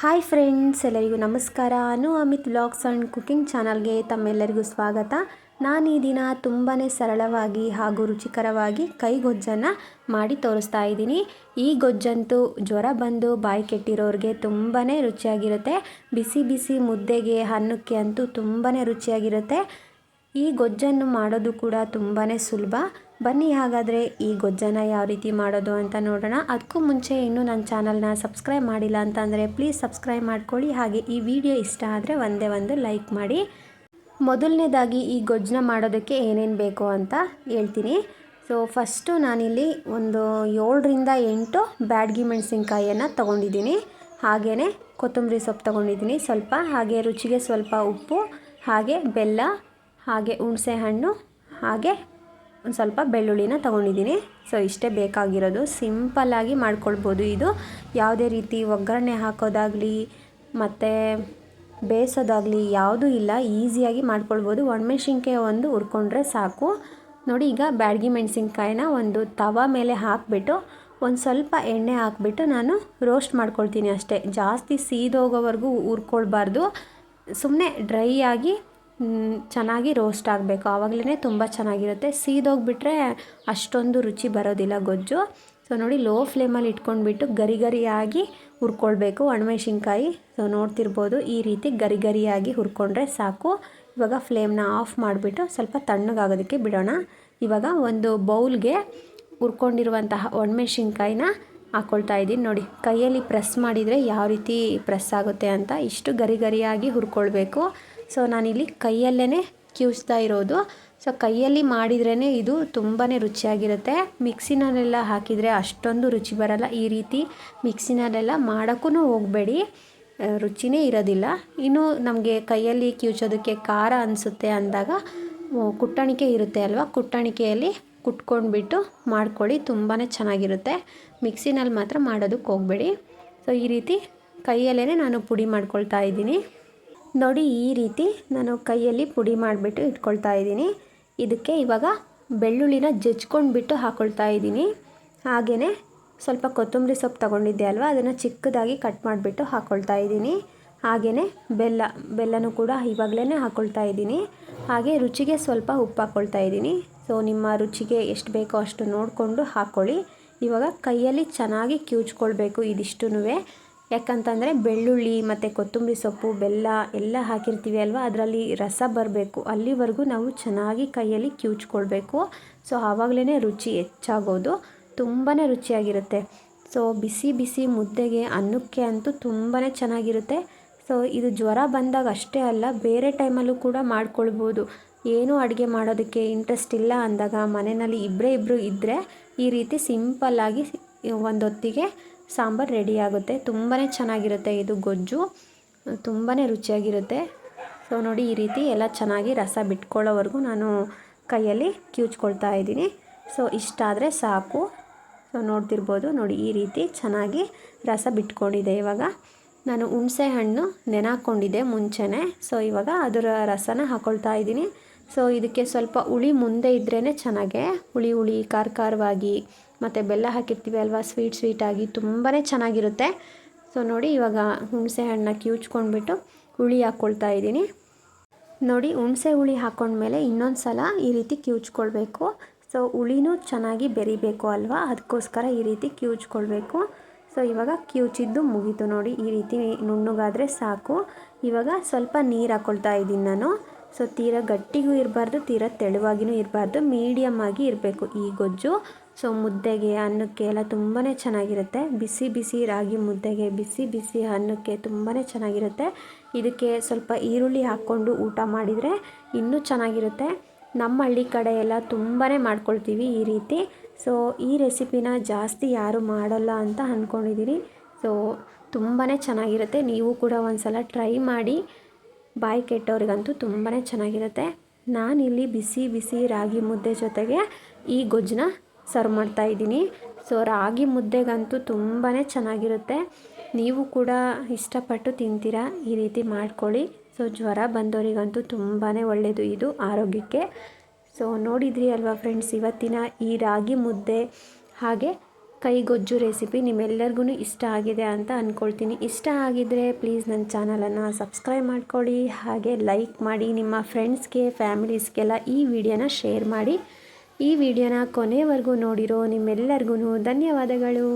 Hi friends, ಎಲ್ಲರಿಗೂ ನಮಸ್ಕಾರ. Anu Amit vlogs and cooking ಚಾನಲ್ಗೆ ತಮ್ಮೆಲ್ಲರಿಗೂ ಸ್ವಾಗತ. ನಾನು ಈ ದಿನ ತುಂಬಾ ಸರಳವಾಗಿ ಹಾಗೂ ರುಚಿಕರವಾಗಿ ಕೈಗೊಜ್ಜನ್ನು ಮಾಡಿ ತೋರಿಸ್ತಾ ಇದ್ದೀನಿ. ಈ ಗೊಜ್ಜಂತೂ ಜ್ವರ ಬಂದು ಬಾಯಿ ಕೆಟ್ಟಿರೋರಿಗೆ ತುಂಬಾ ರುಚಿಯಾಗಿರುತ್ತೆ. ಬಿಸಿ ಬಿಸಿ ಮುದ್ದೆಗೆ, ಅನ್ನಕ್ಕೆ ಅಂತೂ ತುಂಬಾ ರುಚಿಯಾಗಿರುತ್ತೆ. ಈ ಗೊಜ್ಜನ್ನು ಮಾಡೋದು ಕೂಡ ತುಂಬಾ ಸುಲಭ. ಬನ್ನಿ ಹಾಗಾದರೆ ಈ ಗೊಜ್ಜನ ಯಾವ ರೀತಿ ಮಾಡೋದು ಅಂತ ನೋಡೋಣ. ಅದಕ್ಕೂ ಮುಂಚೆ ಇನ್ನೂ ನನ್ನ ಚಾನಲ್ನ ಸಬ್ಸ್ಕ್ರೈಬ್ ಮಾಡಿಲ್ಲ ಅಂತಂದರೆ ಪ್ಲೀಸ್ ಸಬ್ಸ್ಕ್ರೈಬ್ ಮಾಡ್ಕೊಳ್ಳಿ. ಹಾಗೆ ಈ ವಿಡಿಯೋ ಇಷ್ಟ ಆದರೆ ಒಂದೇ ಒಂದು ಲೈಕ್ ಮಾಡಿ. ಮೊದಲನೇದಾಗಿ ಈ ಗೊಜ್ಜನ ಮಾಡೋದಕ್ಕೆ ಏನೇನು ಬೇಕು ಅಂತ ಹೇಳ್ತೀನಿ. ಸೊ ಫಸ್ಟು ನಾನಿಲ್ಲಿ ಒಂದು ಏಳರಿಂದ ಎಂಟು ಬ್ಯಾಡ್ಗಿ ಮೆಣಸಿನ್ಕಾಯಿಯನ್ನು ತೊಗೊಂಡಿದ್ದೀನಿ. ಹಾಗೆಯೇ ಕೊತ್ತಂಬರಿ ಸೊಪ್ಪು ತೊಗೊಂಡಿದ್ದೀನಿ ಸ್ವಲ್ಪ. ಹಾಗೆ ರುಚಿಗೆ ಸ್ವಲ್ಪ ಉಪ್ಪು, ಹಾಗೆ ಬೆಲ್ಲ, ಹಾಗೆ ಹುಣಸೆ ಹಣ್ಣು ಹಾಗೆ ಒಂದು ಸ್ವಲ್ಪ ಬೆಳ್ಳುಳ್ಳಿನ ತೊಗೊಂಡಿದ್ದೀನಿ. ಸೊ, ಇಷ್ಟೇ ಬೇಕಾಗಿರೋದು. ಸಿಂಪಲ್ಲಾಗಿ ಮಾಡ್ಕೊಳ್ಬೋದು ಇದು. ಯಾವುದೇ ರೀತಿ ಒಗ್ಗರಣೆ ಹಾಕೋದಾಗಲಿ, ಮತ್ತು ಬೇಯಿಸೋದಾಗಲಿ ಯಾವುದೂ ಇಲ್ಲ. ಈಸಿಯಾಗಿ ಮಾಡ್ಕೊಳ್ಬೋದು. ಒಣಮೆಣ್ಸಿನ್ಕಾಯಿ ಒಂದು ಹುರ್ಕೊಂಡ್ರೆ ಸಾಕು. ನೋಡಿ, ಈಗ ಬ್ಯಾಡಗಿ ಮೆಣಸಿನ್ಕಾಯಿನ ಒಂದು ತವ ಮೇಲೆ ಹಾಕಿಬಿಟ್ಟು, ಒಂದು ಸ್ವಲ್ಪ ಎಣ್ಣೆ ಹಾಕ್ಬಿಟ್ಟು ನಾನು ರೋಸ್ಟ್ ಮಾಡ್ಕೊಳ್ತೀನಿ ಅಷ್ಟೇ. ಜಾಸ್ತಿ ಸೀದೋಗೋವರೆಗೂ ಹುರ್ಕೊಳ್ಬಾರ್ದು. ಸುಮ್ಮನೆ ಡ್ರೈ ಆಗಿ ಚೆನ್ನಾಗಿ ರೋಸ್ಟ್ ಆಗಬೇಕು. ಆವಾಗಲೇ ತುಂಬ ಚೆನ್ನಾಗಿರುತ್ತೆ. ಸೀದೋಗಿಬಿಟ್ರೆ ಅಷ್ಟೊಂದು ರುಚಿ ಬರೋದಿಲ್ಲ ಗೊಜ್ಜು. ಸೊ ನೋಡಿ ಲೋ ಫ್ಲೇಮಲ್ಲಿ ಇಟ್ಕೊಂಡ್ಬಿಟ್ಟು ಗರಿ ಗರಿಯಾಗಿ ಹುರ್ಕೊಳ್ಬೇಕು. ಒಣಮೆಣ್ಸಿನ್ಕಾಯಿ ಸೊ ನೋಡ್ತಿರ್ಬೋದು. ಈ ರೀತಿ ಗರಿ ಗರಿಯಾಗಿ ಹುರ್ಕೊಂಡ್ರೆ ಸಾಕು. ಇವಾಗ ಫ್ಲೇಮ್ನ ಆಫ್ ಮಾಡಿಬಿಟ್ಟು ಸ್ವಲ್ಪ ತಣ್ಣಗಾಗೋದಕ್ಕೆ ಬಿಡೋಣ. ಇವಾಗ ಒಂದು ಬೌಲ್ಗೆ ಹುರ್ಕೊಂಡಿರುವಂತಹ ಒಣಮೆಣ್ಸಿನ್ಕಾಯಿನ ಹಾಕ್ಕೊಳ್ತಾ ಇದ್ದೀನಿ. ನೋಡಿ, ಕೈಯಲ್ಲಿ ಪ್ರೆಸ್ ಮಾಡಿದರೆ ಯಾವ ರೀತಿ ಪ್ರೆಸ್ ಆಗುತ್ತೆ ಅಂತ ಇಷ್ಟು ಗರಿ ಗರಿಯಾಗಿ ಹುರ್ಕೊಳ್ಬೇಕು. ಸೊ, ನಾನಿಲ್ಲಿ ಕೈಯಲ್ಲೇ ಕ್ಯೂಸ್ತಾ ಇರೋದು. ಸೊ, ಕೈಯಲ್ಲಿ ಮಾಡಿದ್ರೇ ಇದು ತುಂಬಾ ರುಚಿಯಾಗಿರುತ್ತೆ. ಮಿಕ್ಸಿನಲ್ಲೆಲ್ಲ ಹಾಕಿದರೆ ಅಷ್ಟೊಂದು ರುಚಿ ಬರಲ್ಲ. ಈ ರೀತಿ ಮಿಕ್ಸಿನಲ್ಲೆಲ್ಲ ಮಾಡೋಕ್ಕೂ ಹೋಗಬೇಡಿ. ರುಚಿನೇ ಇರೋದಿಲ್ಲ. ಇನ್ನು ನಮಗೆ ಕೈಯಲ್ಲಿ ಕ್ಯೂಚೋದಕ್ಕೆ ಖಾರ ಅನಿಸುತ್ತೆ ಅಂದಾಗ ಕುಟ್ಟಣಿಕೆ ಇರುತ್ತೆ ಅಲ್ವಾ? ಕುಟ್ಟಣಿಕೆಯಲ್ಲಿ ಕುಟ್ಕೊಂಡ್ಬಿಟ್ಟು ಮಾಡ್ಕೊಳ್ಳಿ ತುಂಬಾ ಚೆನ್ನಾಗಿರುತ್ತೆ. ಮಿಕ್ಸಿನಲ್ಲಿ ಮಾತ್ರ ಮಾಡೋದಕ್ಕೆ ಹೋಗಬೇಡಿ. ಸೊ ಈ ರೀತಿ ಕೈಯಲ್ಲೇ ನಾನು ಪುಡಿ ಮಾಡ್ಕೊಳ್ತಾ ಇದ್ದೀನಿ. ನೋಡಿ, ಈ ರೀತಿ ನಾನು ಕೈಯಲ್ಲಿ ಪುಡಿ ಮಾಡಿಬಿಟ್ಟು ಇಟ್ಕೊಳ್ತಾ ಇದ್ದೀನಿ. ಇದಕ್ಕೆ ಇವಾಗ ಬೆಳ್ಳುಳ್ಳಿನ ಜಜ್ಕೊಂಡ್ಬಿಟ್ಟು ಹಾಕ್ಕೊಳ್ತಾ ಇದ್ದೀನಿ. ಹಾಗೆಯೇ ಸ್ವಲ್ಪ ಕೊತ್ತಂಬರಿ ಸೊಪ್ಪು ತೊಗೊಂಡಿದ್ದೆ ಅಲ್ವಾ? ಅದನ್ನು ಚಿಕ್ಕದಾಗಿ ಕಟ್ ಮಾಡಿಬಿಟ್ಟು ಹಾಕ್ಕೊಳ್ತಾ ಇದ್ದೀನಿ. ಹಾಗೆಯೇ ಬೆಲ್ಲ, ಬೆಲ್ಲನೂ ಕೂಡ ಇವಾಗಲೇ ಹಾಕ್ಕೊಳ್ತಾ ಇದ್ದೀನಿ. ಹಾಗೆ ರುಚಿಗೆ ಸ್ವಲ್ಪ ಉಪ್ಪು ಹಾಕ್ಕೊಳ್ತಾ ಇದ್ದೀನಿ. ಸೊ ನಿಮ್ಮ ರುಚಿಗೆ ಎಷ್ಟು ಬೇಕೋ ಅಷ್ಟು ನೋಡಿಕೊಂಡು ಹಾಕ್ಕೊಳ್ಳಿ ಇವಾಗ ಕೈಯಲ್ಲಿ ಚೆನ್ನಾಗಿ ಕಿವುಚ್ಕೊಳ್ಬೇಕು ಇದಿಷ್ಟೂ ಯಾಕಂತಂದರೆ ಬೆಳ್ಳುಳ್ಳಿ ಮತ್ತು ಕೊತ್ತಂಬರಿ ಸೊಪ್ಪು, ಬೆಲ್ಲ ಎಲ್ಲ ಹಾಕಿರ್ತೀವಿ ಅಲ್ವಾ? ಅದರಲ್ಲಿ ರಸ ಬರಬೇಕು. ಅಲ್ಲಿವರೆಗೂ ನಾವು ಚೆನ್ನಾಗಿ ಕೈಯಲ್ಲಿ ಕಿವುಚ್ಕೊಳ್ಬೇಕು ಸೊ ಆವಾಗಲೇ ರುಚಿ ಹೆಚ್ಚಾಗೋದು. ತುಂಬಾ ರುಚಿಯಾಗಿರುತ್ತೆ. ಸೊ ಬಿಸಿ ಬಿಸಿ ಮುದ್ದೆಗೆ ಅನ್ನಕ್ಕೆ ಅಂತೂ ತುಂಬಾ ಚೆನ್ನಾಗಿರುತ್ತೆ. ಸೊ ಇದು ಜ್ವರ ಬಂದಾಗ ಅಷ್ಟೇ ಅಲ್ಲ, ಬೇರೆ ಟೈಮಲ್ಲೂ ಕೂಡ ಮಾಡ್ಕೊಳ್ಬೋದು. ಏನು ಅಡುಗೆ ಮಾಡೋದಕ್ಕೆ ಇಂಟ್ರೆಸ್ಟ್ ಇಲ್ಲ ಅಂದಾಗ ಮನೆಯಲ್ಲಿ ಇಬ್ಬರೇ ಇಬ್ಬರು ಇದ್ದರೆ ಈ ರೀತಿ ಸಿಂಪಲ್ಲಾಗಿ ಒಂದೊತ್ತಿಗೆ ಸಾಂಬಾರು ರೆಡಿ ಆಗುತ್ತೆ. ತುಂಬಾ ಚೆನ್ನಾಗಿರುತ್ತೆ ಇದು ಗೊಜ್ಜು. ತುಂಬಾ ರುಚಿಯಾಗಿರುತ್ತೆ. ಸೊ ನೋಡಿ ಈ ರೀತಿ ಎಲ್ಲ ಚೆನ್ನಾಗಿ ರಸ ಬಿಟ್ಕೊಳ್ಳೋವರೆಗೂ ನಾನು ಕೈಯಲ್ಲಿ ಕ್ಯೂಚ್ಕೊಳ್ತಾ ಇದ್ದೀನಿ. ಸೊ ಇಷ್ಟಾದರೆ ಸಾಕು. ಸೊ ನೋಡ್ತಿರ್ಬೋದು ನೋಡಿ ಈ ರೀತಿ ಚೆನ್ನಾಗಿ ರಸ ಬಿಟ್ಕೊಂಡಿದೆ ಇವಾಗ. ನಾನು ಹುಣಸೆ ಹಣ್ಣು ನೆನಾಕೊಂಡಿದ್ದೆ ಮುಂಚೆನೇ. ಸೊ ಇವಾಗ ಅದರ ರಸನ ಹಾಕ್ಕೊಳ್ತಾ ಇದ್ದೀನಿ. ಸೊ ಇದಕ್ಕೆ ಸ್ವಲ್ಪ ಹುಳಿ ಮುಂದೆ ಇದ್ರೇ ಚೆನ್ನಾಗೆ ಹುಳಿ ಹುಳಿ ಖಾರ ಖಾರವಾಗಿ ಮತ್ತು ಬೆಲ್ಲ ಹಾಕಿರ್ತೀವಿ ಅಲ್ವಾ, ಸ್ವೀಟ್ ಸ್ವೀಟಾಗಿ ತುಂಬಾ ಚೆನ್ನಾಗಿರುತ್ತೆ. ಸೊ ನೋಡಿ ಇವಾಗ ಹುಣಸೆ ಹಣ್ಣನ್ನ ಕಿವುಚ್ಕೊಂಡ್ಬಿಟ್ಟು ಹುಳಿ ಹಾಕ್ಕೊಳ್ತಾ ಇದ್ದೀನಿ. ನೋಡಿ ಹುಣಸೆ ಹುಳಿ ಹಾಕ್ಕೊಂಡ್ಮೇಲೆ ಇನ್ನೊಂದು ಸಲ ಈ ರೀತಿ ಕಿವುಚ್ಕೊಳ್ಬೇಕು ಸೊ ಹುಳಿನೂ ಚೆನ್ನಾಗಿ ಬೆರಿಬೇಕು ಅಲ್ವಾ, ಅದಕ್ಕೋಸ್ಕರ ಈ ರೀತಿ ಕಿವುಚ್ಕೊಳ್ಬೇಕು ಸೊ ಇವಾಗ ಕಿವುಚಿದ್ದು ಮುಗೀತು ನೋಡಿ, ಈ ರೀತಿ ನುಣ್ಣಗಾದರೆ ಸಾಕು. ಇವಾಗ ಸ್ವಲ್ಪ ನೀರು ಹಾಕ್ಕೊಳ್ತಾ ಇದ್ದೀನಿ ನಾನು. ಸೊ ತೀರಾ ಗಟ್ಟಿಗೂ ಇರಬಾರ್ದು, ತೀರ ತೆಳುವಾಗಿಯೂ ಇರಬಾರ್ದು ಮೀಡಿಯಮ್ ಆಗಿ ಇರಬೇಕು ಈ ಗೊಜ್ಜು. ಸೊ ಮುದ್ದೆಗೆ, ಅನ್ನಕ್ಕೆ ಎಲ್ಲ ತುಂಬಾ ಚೆನ್ನಾಗಿರುತ್ತೆ. ಬಿಸಿ ಬಿಸಿ ರಾಗಿ ಮುದ್ದೆಗೆ ಬಿಸಿ ಬಿಸಿ ಅನ್ನಕ್ಕೆ ತುಂಬಾ ಚೆನ್ನಾಗಿರುತ್ತೆ. ಇದಕ್ಕೆ ಸ್ವಲ್ಪ ಈರುಳ್ಳಿ ಹಾಕ್ಕೊಂಡು ಊಟ ಮಾಡಿದರೆ ಇನ್ನೂ ಚೆನ್ನಾಗಿರುತ್ತೆ. ನಮ್ಮ ಹಳ್ಳಿ ಕಡೆ ಎಲ್ಲ ತುಂಬಾ ಮಾಡ್ಕೊಳ್ತೀವಿ ಈ ರೀತಿ. ಸೊ ಈ ರೆಸಿಪಿನ ಜಾಸ್ತಿ ಯಾರು ಮಾಡಲ್ಲ ಅಂತ ಅಂದ್ಕೊಂಡಿದ್ದೀನಿ ಸೊ ತುಂಬಾ ಚೆನ್ನಾಗಿರುತ್ತೆ. ನೀವು ಕೂಡ ಒಂದು ಸಲ ಟ್ರೈ ಮಾಡಿ. ಬಾಯಿ ಕೆಟ್ಟವ್ರಿಗಂತೂ ತುಂಬಾ ಚೆನ್ನಾಗಿರುತ್ತೆ. ನಾನಿಲ್ಲಿ ಬಿಸಿ ಬಿಸಿ ರಾಗಿ ಮುದ್ದೆ ಜೊತೆಗೆ ಈ ಗೊಜ್ಜನ್ನ ಸರ್ವ್ ಮಾಡ್ತಾ ಇದ್ದೀನಿ. ಸೊ ರಾಗಿ ಮುದ್ದೆಗಂತೂ ತುಂಬಾ ಚೆನ್ನಾಗಿರುತ್ತೆ. ನೀವು ಕೂಡ ಇಷ್ಟಪಟ್ಟು ತಿಂತೀರಾ, ಈ ರೀತಿ ಮಾಡ್ಕೊಳ್ಳಿ. ಸೊ ಜ್ವರ ಬಂದವರಿಗಂತೂ ತುಂಬಾ ಒಳ್ಳೆಯದು ಇದು ಆರೋಗ್ಯಕ್ಕೆ. ಸೊ ನೋಡಿದ್ರಿ ಅಲ್ವಾ ಫ್ರೆಂಡ್ಸ್ ಇವತ್ತಿನ ಈ ರಾಗಿ ಮುದ್ದೆ ಹಾಗೆ ಕೈಗೊಜ್ಜು ರೆಸಿಪಿ ನಿಮ್ಮೆಲ್ಲರಿಗೂ ಇಷ್ಟ ಆಗಿದೆ ಅಂತ ಅಂದ್ಕೊಳ್ತೀನಿ ಇಷ್ಟ ಆಗಿದ್ದರೆ ಪ್ಲೀಸ್ ನನ್ನ ಚಾನಲನ್ನು ಸಬ್ಸ್ಕ್ರೈಬ್ ಮಾಡ್ಕೊಳ್ಳಿ, ಹಾಗೆ ಲೈಕ್ ಮಾಡಿ, ನಿಮ್ಮ ಫ್ರೆಂಡ್ಸ್ಗೆ ಫ್ಯಾಮಿಲೀಸ್ಗೆಲ್ಲ ಈ ವಿಡಿಯೋನ ಶೇರ್ ಮಾಡಿ. ಈ ವಿಡಿಯೋನ ಕೊನೆವರೆಗೂ ನೋಡಿರೋ ನಿಮ್ಮೆಲ್ಲರಿಗೂ ಧನ್ಯವಾದಗಳು.